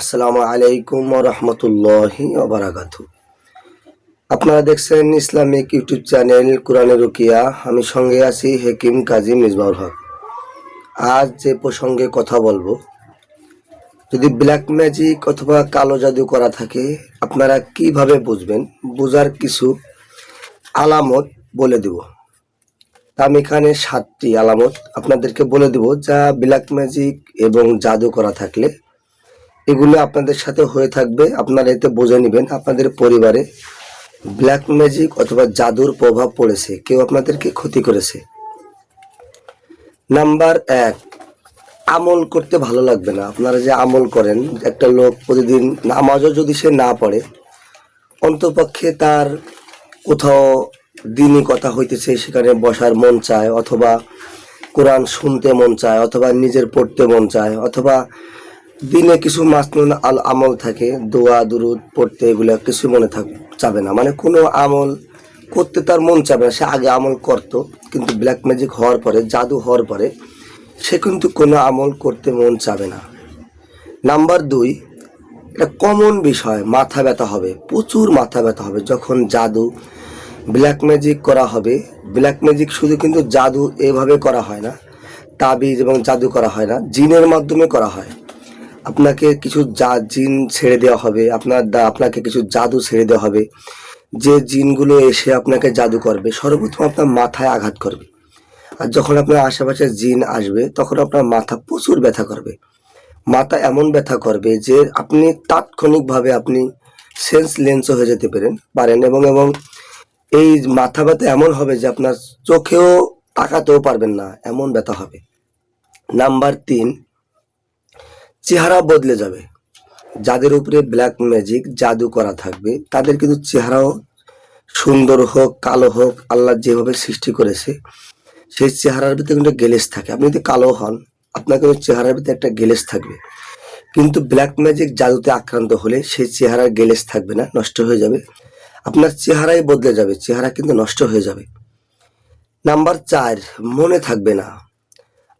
আসসালামু আলাইকুম রহমতুল্লাহি ওবরাকাত আপনারা দেখছেন ইসলামিক ইউটিউব চ্যানেল কোরআনে রুকিয়া। আমি সঙ্গে আছি হেকিম কাজী মিসবাউল হক। আজ যে প্রসঙ্গে কথা বলব, যদি ব্ল্যাক ম্যাজিক অথবা কালো জাদু করা থাকে, আপনারা কীভাবে বুঝবেন? বোঝার কিছু আলামত বলে দেব। আমি এখানে সাতটি আলামত আপনাদেরকে বলে দেব যা ব্ল্যাক ম্যাজিক এবং জাদু করা থাকলে এগুলো আপনাদের সাথে হয়ে থাকবে। আপনারা এতে বুঝে নেবেন আপনাদের পরিবারে ব্ল্যাক ম্যাজিক অথবা জাদুর প্রভাব পড়েছে, কেউ আপনাদেরকে ক্ষতি করেছে। নাম্বার এক, আমল করতে ভালো লাগবে না। আপনারা যে আমল করেন, একটা লোক প্রতিদিন নামাজও যদি সে না পড়ে, অন্তপক্ষে তার কোথাও দিনই কথা হইতেছে, সেখানে বসার মন চায়, অথবা কোরআন শুনতে মন চায়, অথবা নিজের পড়তে মন চায়, অথবা দিনে কিছু মাসনুন আল আমল থাকে, দোয়া, দুরুদ, পড়তে এগুলো কিছু মনে থাক চাবে না। মানে কোনো আমল করতে তার মন চাবে না, সে আগে আমল করত, কিন্তু ব্ল্যাক ম্যাজিক হওয়ার পরে, জাদু হওয়ার পরে, সে কিন্তু কোনো আমল করতে মন চাবে না। নাম্বার দুই, এটা কমন বিষয়, মাথা ব্যথা হবে, প্রচুর মাথা ব্যথা হবে, যখন জাদু ব্ল্যাক ম্যাজিক করা হবে ব্ল্যাক ম্যাজিক শুধু কিন্তু জাদু এভাবে করা হয় না, তাবিজ এবং জাদু করা হয় না, জিনের মাধ্যমে করা হয়। আপনাকে কিছু যা জিন ছেড়ে দেওয়া হবে, আপনার আপনাকে কিছু জাদু ছেড়ে দেওয়া হবে। যে জিনগুলো এসে আপনাকে জাদু করবে, সর্বপ্রথম আপনার মাথায় আঘাত করবে। আর যখন আপনার আশেপাশে জিন আসবে, তখন আপনার মাথা প্রচুর ব্যথা করবে। মাথা এমন ব্যথা করবে যে আপনি তাৎক্ষণিকভাবে আপনি সেন্স লেন্সও হয়ে যেতে পারেন পারেন এবং এবং এই মাথা ব্যথা এমন হবে যে আপনার চোখেও তাকাতেও পারবেন না, এমন ব্যথা হবে। নাম্বার তিন চেহারা বদলে যাবে। যাদের উপরে ব্ল্যাক ম্যাজিক জাদু করা থাকবে, তাদের কিন্তু চেহারাও সুন্দর হোক, কালো হোক, আল্লাহ যেভাবে সৃষ্টি করেছে, সেই চেহারার ভিতরে কিন্তু গেলেস থাকে। আপনি যদি কালো হন, আপনার কিন্তু চেহারার ভিতরে একটা গেলেস থাকবে। কিন্তু ব্ল্যাক ম্যাজিক জাদুতে আক্রান্ত হলে সেই চেহারার গেলেস থাকবে না, নষ্ট হয়ে যাবে। আপনার চেহারাই বদলে যাবে, চেহারা কিন্তু নষ্ট হয়ে যাবে। নাম্বার চার, মনে থাকবে না।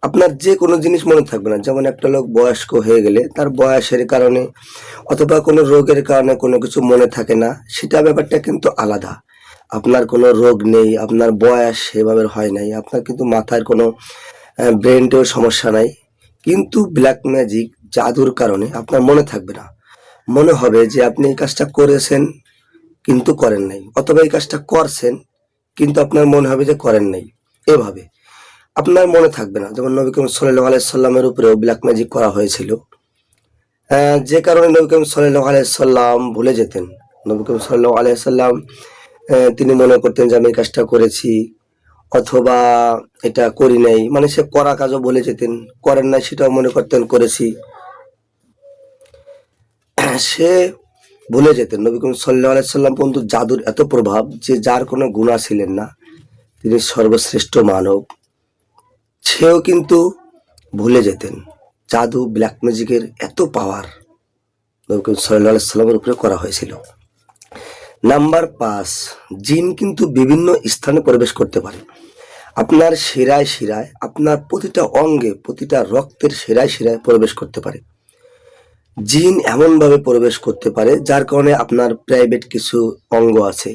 আপনার যে কোনো জিনিস মনে থাকবে না। যেমন একটা লোক বয়স্ক হয়ে গেলে তার বয়সের কারণে অথবা কোনো রোগের কারণে কোনো কিছু মনে থাকে না, সেটা ব্যাপারটা কিন্তু আলাদা। আপনার কোনো রোগ নেই, আপনার বয়স সেভাবে হয় নাই, আপনার কিন্তু মাথার কোনো ব্রেনটেও সমস্যা নাই। কিন্তু ব্ল্যাক ম্যাজিক, জাদুর কারণে আপনার মনে থাকবে না। মনে হবে যে আপনি এই কাজটা করেছেন, কিন্তু করেন নাই। অথবা এই কাজটা করছেন, কিন্তু আপনার মনে হবে যে করেন নাই। এভাবে। আপনার মনে থাকবে না যেমন নবী করিম সাল্লাহ আলাইসাল্লামের উপরেও ব্ল্যাক ম্যাজিক করা হয়েছিল যে কারণে নবী করিম সাল্লাহ আলাইসাল্লাম ভুলে যেতেন। নবী করিম সাল্লাহ আলাইসাল্লাম তিনি মনে করতেন যে, আমি এই কাজটা করেছি, অথবা এটা করি নাই। মানে সে করা কাজও বলে যেতেন, করেন নাই সেটাও মনে করতেন, করেছি। সে ভুলে যেতেন। নবী করিম সাল্লাহ আলাইসাল্লাম পর্যন্ত জাদুর এত প্রভাব যে, যার কোনো গুণা ছিলেন না, তিনি সর্বশ্রেষ্ঠ মানব। সেও কিন্তু ভুলে যেতেন। জাদু ব্ল্যাক ম্যাজিকের এত পাওয়ার নবী সাল্লাহ সাল্লামের উপরে করা হয়েছিল। নাম্বার পাঁচ, জিন কিন্তু বিভিন্ন স্থানে প্রবেশ করতে পারে। আপনার শিরায় শিরায়, আপনার প্রতিটা অঙ্গে, প্রতিটা রক্তের শিরায় শিরায় প্রবেশ করতে পারে। জিন এমনভাবে প্রবেশ করতে পারে, যার কারণে আপনার প্রাইভেট কিছু অঙ্গ আছে,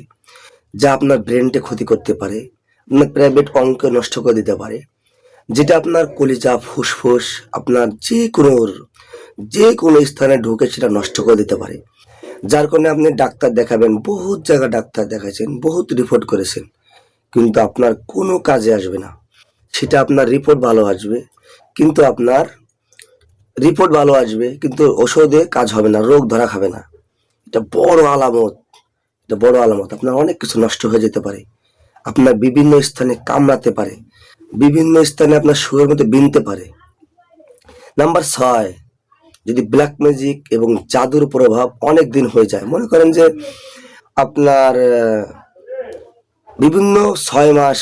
যা আপনার ব্রেনকে ক্ষতি করতে পারে, আপনার প্রাইভেট অঙ্ক নষ্ট করে দিতে পারে। যেটা আপনার কলিজা ফুসফুস, আপনার যে কোনো যে কোনো স্থানে ঢুকে সেটা নষ্ট করে দিতে পারে। যার কারণে আপনি ডাক্তার দেখাবেন, বহুত জায়গা ডাক্তার দেখাচ্ছেন বহুত রিপোর্ট করেছেন, কিন্তু আপনার কোনো কাজে আসবে না। সেটা আপনার রিপোর্ট ভালো আসবে, কিন্তু আপনার রিপোর্ট ভালো আসবে, কিন্তু ওষুধে কাজ হবে না, রোগ ধরা খাবে না। এটা বড় আলামত, এটা বড় আলামত। আপনার অনেক কিছু নষ্ট হয়ে যেতে পারে। আপনার বিভিন্ন স্থানে কামড়াতে পারে। বিভিন্ন স্থানে আপনার সুরের মধ্যে বিনতে পারে। নাম্বার ছয়, যদি ব্ল্যাক ম্যাজিক এবং জাদুর প্রভাব অনেক দিন হয়ে যায়, মনে করেন যে আপনার বিভিন্ন ছয় মাস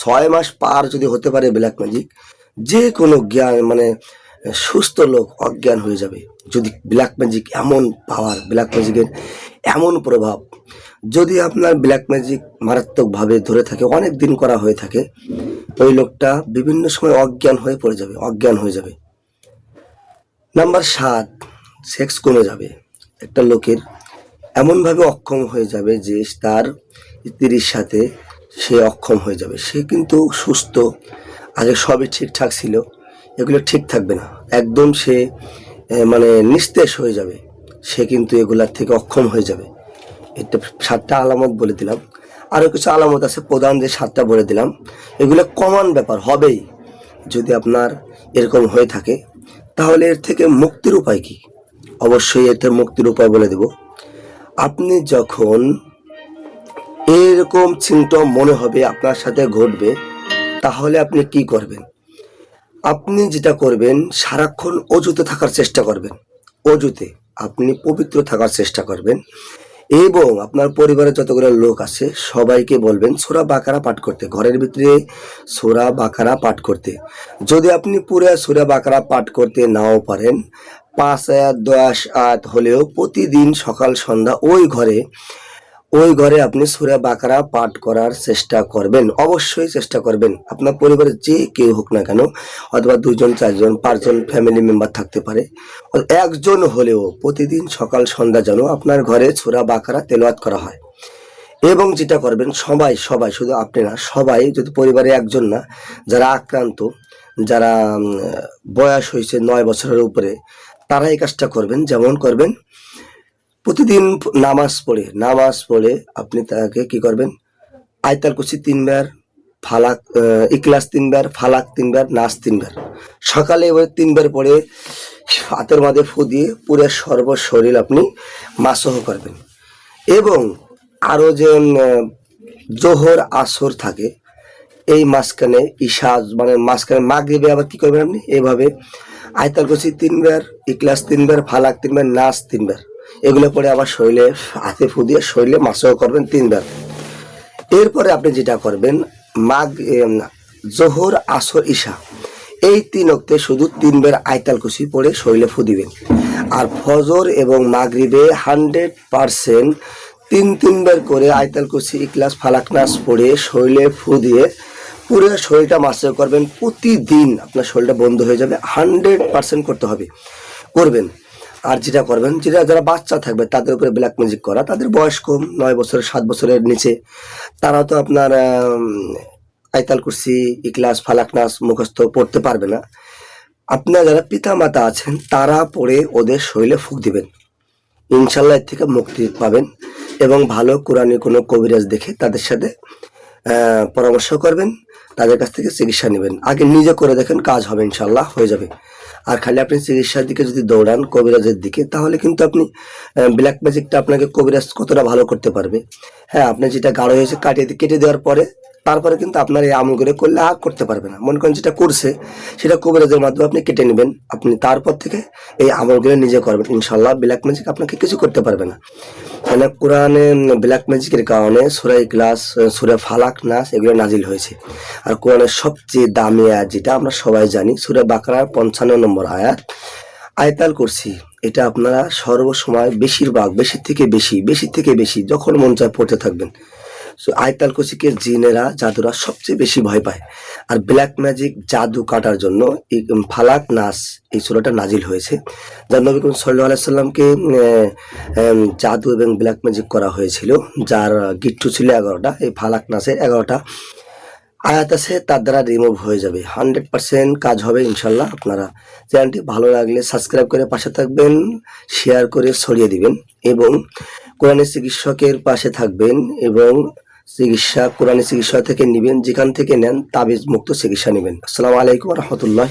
ছয় মাস পার যদি হতে পারে ব্ল্যাক ম্যাজিক যে কোনো জ্ঞান মানে সুস্থ লোক অজ্ঞান হয়ে যাবে। যদি ব্ল্যাক ম্যাজিক এমন পাওয়ার ব্ল্যাক ম্যাজিকের এমন প্রভাব, যদি আপনার ব্ল্যাক ম্যাজিক মারাত্মকভাবে ধরে থাকে অনেক দিন করা হয়ে থাকে ওই লোকটা বিভিন্ন সময় অজ্ঞান হয়ে পড়ে যাবে, অজ্ঞান হয়ে যাবে। নাম্বার সাত সেক্স কমে যাবে। একটা লোকের এমনভাবে অক্ষম হয়ে যাবে যে তার স্ত্রীর সাথে সে অক্ষম হয়ে যাবে। সে কিন্তু সুস্থ, আগে সবই ঠিকঠাক ছিল, এগুলো ঠিক থাকবে না। একদম সে মানে নিস্তেজ হয়ে যাবে। সে কিন্তু এগুলার থেকে অক্ষম হয়ে যাবে। এটা সাতটা আলামত বলে দিলাম। আরও কিছু আলামত আছে, প্রধান যে সাতটা বলে দিলাম। এগুলো কমন ব্যাপার, হবেই। যদি আপনার এরকম হয়ে থাকে, তাহলে এর থেকে মুক্তির উপায় কি? অবশ্যই থেকে মুক্তির উপায় বলে দেব। আপনি যখন এরকম সিমটম মনে হবে আপনার সাথে ঘটবে, তাহলে আপনি কি করবেন? আপনি যেটা করবেন, সারাক্ষণ অজুতে থাকার চেষ্টা করবেন। অজুতে আপনি পবিত্র থাকার চেষ্টা করবেন। এবং আপনার পরিবারে যতগুলো লোক আছে, সবাইকে বলবেন, সোরা বাকারা পাঠ করতে। ঘরের ভিতরে সোরা বাকারা পাঠ করতে। যদি আপনি পুরো সোরা বাকারা পাঠ করতে নাও পারেন, পাঁচ আয়াত, দশ আয়াত হলেও প্রতিদিন সকাল, সন্ধ্যা ওই ঘরে ওই ঘরে আপনি সুরা বাকারা পাঠ করার চেষ্টা করবেন, অবশ্যই চেষ্টা করবেন। আপনার পরিবারের যে কেউ হোক না কেন, অথবা দুজন চারজন, পাঁচজন ফ্যামিলি মেম্বার থাকতে পারে। একজন হলেও প্রতিদিন সকাল, সন্ধ্যা যেন আপনার ঘরে সুরা বাকারা তেলাওয়াত করা হয়। এবং যেটা করবেন, সবাই সবাই, শুধু আপনি না, সবাই, যদি পরিবারে একজন না, যারা আক্রান্ত, যারা বয়স হয়েছে নয় বছরের উপরে, তারা এই কাজটা করবেন। যেমন করবেন প্রতিদিন নামাজ পড়ে নামাজ পড়ে আপনি তাকে কি করবেন? আয়তাল কুচি তিনবার, ফালাক ইকলাস তিনবার, ফালাক তিনবার, নাচ তিনবার। সকালে এবার তিনবার পরে হাতের মাঝে ফু দিয়ে পুরো সর্ব শরীর আপনি মাসহ করবেন। এবং আরও যে জোহর, আসর থাকে, এই মাঝখানে ঈশা মানে মাঝখানে মাগরিবে আবার কি করবেন আপনি? এভাবে আয়তাল কুচি তিনবার ইকলাস তিনবার, ফালাক তিনবার, নাচ তিনবার। এগুলো পরে আবার শরীরে হাতে ফু দিয়ে শরীরে মাসহ করবেন তিনবার। এরপরে আপনি যেটা করবেন, মাগ জোহর, আসর ঈশা এই তিন অক্তে শুধু তিনবার আয়তাল কুশি পড়ে শরীরে ফু দিবেন। আর ফজর এবং মাগরিবে হান্ড্রেড পারসেন্ট তিন তিনবার করে আয়তাল কুশি ইকলাস ফালাক নাচ পড়ে শরীরে ফু দিয়ে পুরো শরীরটা মাসে করবেন প্রতিদিন। আপনার শরীরটা বন্ধ হয়ে যাবে, হান্ড্রেড পারসেন্ট করতে হবে। করবেন। আর যেটা করবেন যেটা যারা বাচ্চা থাকবে তাদের উপরে ব্ল্যাক ম্যাজিক করা তাদের বয়স কম নয় বছরের সাত বছরের নিচে তারা তো আপনার আম, আয়তাল কুরসি ইকলাস ফালাক নাস মুখস্থ পড়তে পারবে না। আপনার যারা পিতা মাতা আছেন তারা পড়ে ওদের শরীরে ফুক দিবেন। ইনশাল্লাহ এর থেকে মুক্তি পাবেন এবং ভালো কোরআনী কোনো কবিরাজ দেখে তাদের সাথে পরামর্শ করবেন তাদের কাছ থেকে চিকিৎসা নেবেন। আগে নিজে করে দেখেন কাজ হবে ইনশাল্লাহ হয়ে যাবে। আর খালি আপনি চিকিৎসার দিকে যদি দৌড়ান কবিরাজের দিকে, তাহলে কিন্তু আপনি ব্ল্যাক ম্যাজিকটা আপনাকে কবিরাজ কতটা ভালো করতে পারবে। হ্যাঁ আপনি যেটা গাঢ় হয়েছে কাটিয়ে, কেটে দেওয়ার পরে তারপরে কিন্তু আপনার এই আমলগুলো করলে আর করতে পারবে না। মনে করেন যেটা করছে, সেটা কবিরাজের মাধ্যমে আপনি কেটে নেবেন। আপনি তারপর থেকে এই আমলগুলো নিজে করবেন। ইনশাল্লাহ ব্ল্যাক ম্যাজিক আপনাকে কিছু করতে পারবে না। মানে কোরআনে ব্ল্যাক ম্যাজিকের কারণে সুরা ইকলাস সুরা ফালাক, নাস এগুলো নাজিল হয়েছে। আর কোরআনের সবচেয়ে দামি আয়াত যেটা আমরা সবাই জানি, সুরা বাকারার পঞ্চান্ন নম্বর আয়াত। আয়তাল করছি এটা আপনারা সর্বসময় বেশিরভাগ বেশির থেকে বেশি বেশি থেকে বেশি যখন মন চায় পড়তে থাকবেন। আয়তাল কুচিকে জিনেরা জাদুরা সবচেয়ে বেশি ভয় পায়। আর ব্ল্যাক ম্যাজিক জাদু কাটার জন্য ফালাক নাস এই সুরাটা নাজিল হয়েছে। যার নবী করিম সাল্লাহ আলাইসাল্লামকে জাদু এবং ব্ল্যাক ম্যাজিক করা হয়েছিল, যার গিট্টু ছিল এগারোটা, এই ফালাক নাসের এগারোটা। আয়াত আছে, তার দ্বারা রিমুভ হয়ে যাবে। হান্ড্রেড পার্সেন্ট কাজ হবে ইনশাল্লাহ আপনারা। চ্যানেলটি ভালো লাগলে সাবস্ক্রাইব করে পাশে থাকবেন, শেয়ার করে ছড়িয়ে দিবেন এবং কোরআনের চিকিৎসকের পাশে থাকবেন এবং চিকিৎসা, কোরআন চিকিৎসা থেকে নেবেন, যেখান থেকে নেন তাবিজ মুক্ত চিকিৎসা নেবেন। আসসালামু আলাইকুম রহমতুল্লাহ